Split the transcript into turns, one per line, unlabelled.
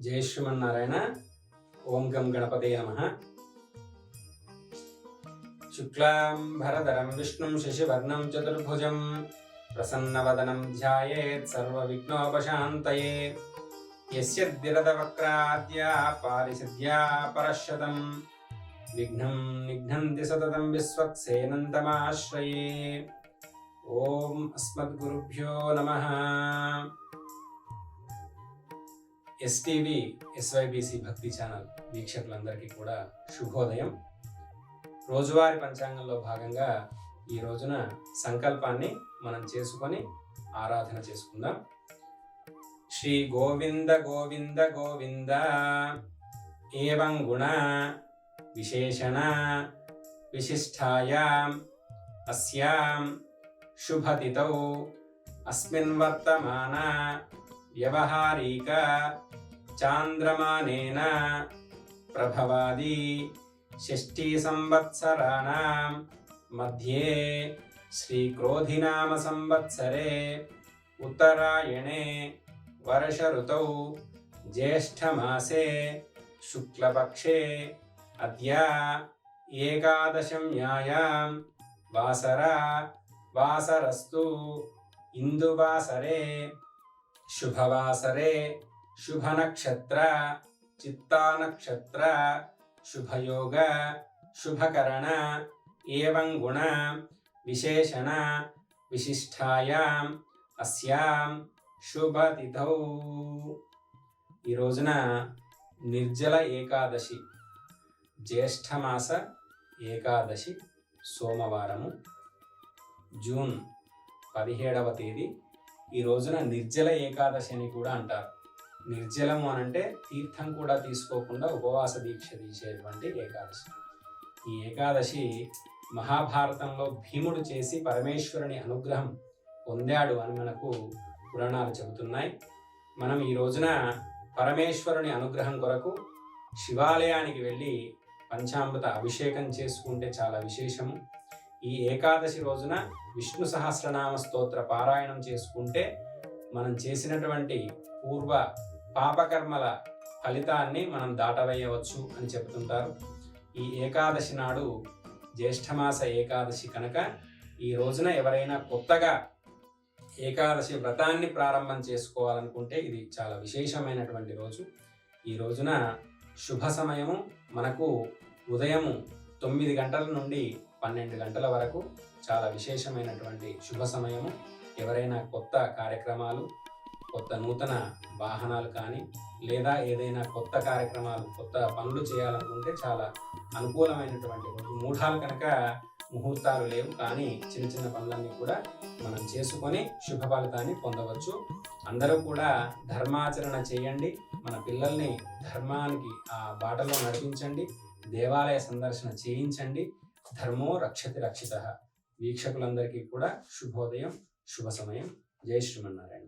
జయ శ్రీమన్నారాయణ. ఓం గం గణపతే నమ. శుక్లాంబరధరం విష్ణుం శశివర్ణం చతుర్భుజం ప్రసన్నవదనం ధ్యాయేత్ సర్వవిఘ్నోపశాంతయే. యస్య ద్విరదవక్రాద్యా పారిసిద్ధ్యా పరశతం విఘ్నం నిఘ్నంతి సతతం విశ్వక్సేనంతమాశ్రయే. ఓం అస్మద్గురుభ్యో నమః. ఎస్టీవీ ఎస్వైబిసి భక్తి ఛానల్ వీక్షకులందరికీ కూడా శుభోదయం. రోజువారీ పంచాంగంలో భాగంగా ఈ రోజున సంకల్పాన్ని మనం చేసుకొని ఆరాధన చేసుకుందాం. శ్రీ గోవింద గోవింద గోవింద ఏవం గుణ విశేషణ విశిష్టాయాం అస్యాం శుభతిథౌ అస్మిన్ వర్తమాన వ్యవహారీక చాంద్రమానేన ప్రభవాది షష్ఠీ సంవత్సరాణం మధ్యే శ్రీక్రోధినామ సంవత్సరే ఉత్తరాయణే వర్ష ఋతౌ జ్యేష్ఠమాసే శుక్లపక్షే అద్య ఏకాదశమ్యాయాం వాసర వాసరస్తు ఇందువాసరే శుభవాసరే శుభనక్షత్ర చిత్తానక్షత్ర శుభయోగ శుభకరణ ఏవం గుణ విశేషణ విశిష్టాయాం అస్యాం శుభతిథౌ ఈ రోజున నిర్జల ఏకాదశి జ్యేష్ఠమాస ఏకాదశి సోమవారము జూన్ పదిహేడవ తేదీ ఈ రోజున నిర్జల ఏకాదశి అని కూడా అంటారు. నిర్జలము అనంటే తీర్థం కూడా తీసుకోకుండా ఉపవాస దీక్ష తీసేటువంటి ఏకాదశి. ఈ ఏకాదశి మహాభారతంలో భీముడు చేసి పరమేశ్వరుని అనుగ్రహం పొందాడు అని మనకు పురాణాలు చెబుతున్నాయి. మనం ఈ రోజున పరమేశ్వరుని అనుగ్రహం కొరకు శివాలయానికి వెళ్ళి పంచామృత అభిషేకం చేసుకుంటే చాలా విశేషము. ఈ ఏకాదశి రోజున విష్ణు సహస్రనామ స్తోత్ర పారాయణం చేసుకుంటే మనం చేసినటువంటి పూర్వ పాపకర్మల ఫలితాన్ని మనం దాటవేయవచ్చు అని చెబుతుంటారు. ఈ ఏకాదశి నాడు జ్యేష్ఠమాస ఏకాదశి కనుక ఈ రోజున ఎవరైనా కొత్తగా ఏకాదశి వ్రతాన్ని ప్రారంభం చేసుకోవాలనుకుంటే ఇది చాలా విశేషమైనటువంటి రోజు. ఈ రోజున శుభ సమయము మనకు ఉదయము తొమ్మిది గంటల నుండి పన్నెండు గంటల వరకు చాలా విశేషమైనటువంటి శుభ సమయము. ఎవరైనా కొత్త కార్యక్రమాలు కొత్త నూతన వాహనాలు కానీ లేదా ఏదైనా కొత్త కార్యక్రమాలు కొత్త పనులు చేయాలనుకుంటే చాలా అనుకూలమైనటువంటి మూఢాలు కనుక ముహూర్తాలు లేవు. కానీ చిన్న చిన్న పనులన్నీ కూడా మనం చేసుకొని శుభ ఫలితాన్ని పొందవచ్చు. అందరూ కూడా ధర్మాచరణ చేయండి. మన పిల్లల్ని ధర్మానికి ఆ బాటలో నడిపించండి. దేవాలయ సందర్శన చేయించండి. ధర్మో రక్షతి రక్షిత. వీక్షకులందరికీ కూడా శుభోదయం శుభ సమయం. జై శ్రీమన్నారాయణ.